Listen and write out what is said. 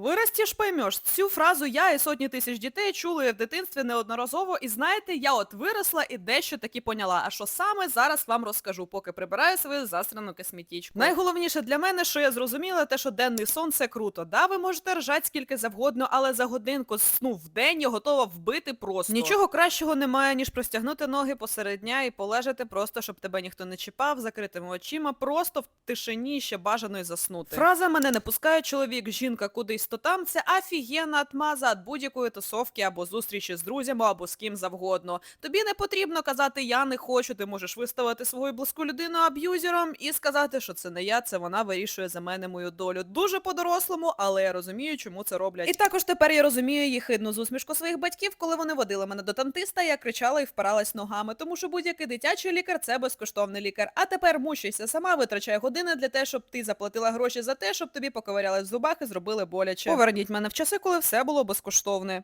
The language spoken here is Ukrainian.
Виростеш, поймеш. Цю фразу я і сотні тисяч дітей чули в дитинстві неодноразово, і знаєте, я от виросла і дещо таки поняла. А що саме зараз вам розкажу, поки прибираю свою засрану косметичку. Найголовніше для мене, що я зрозуміла, те, що денний сон це круто. Да, ви можете ржати скільки завгодно, але за годинку сну в день я готова вбити просто. Нічого кращого немає, ніж простягнути ноги посеред дня і полежати просто, щоб тебе ніхто не чіпав, закритими очима, просто в тишині ще бажано й заснути. Фраза мене не пускає чоловік, жінка кудись то там, це офігенна атмаза від будь-якої тусовки або зустрічі з друзями або з ким завгодно. Тобі не потрібно казати я не хочу, ти можеш виставити свою близьку людину аб'юзером і сказати, що це не я, це вона вирішує за мене мою долю. Дуже по-дорослому, але я розумію, чому це роблять. І також тепер я розумію їх хидну з усмішку своїх батьків, коли вони водили мене до тантиста, я кричала і впиралась ногами, тому що будь-який дитячий лікар це безкоштовний лікар. А тепер мучайся сама, витрачай години для те, щоб ти заплатила гроші за те, щоб тобі поковиряли в зубах і зробили боляче. Поверніть мене в часи, коли все було безкоштовне.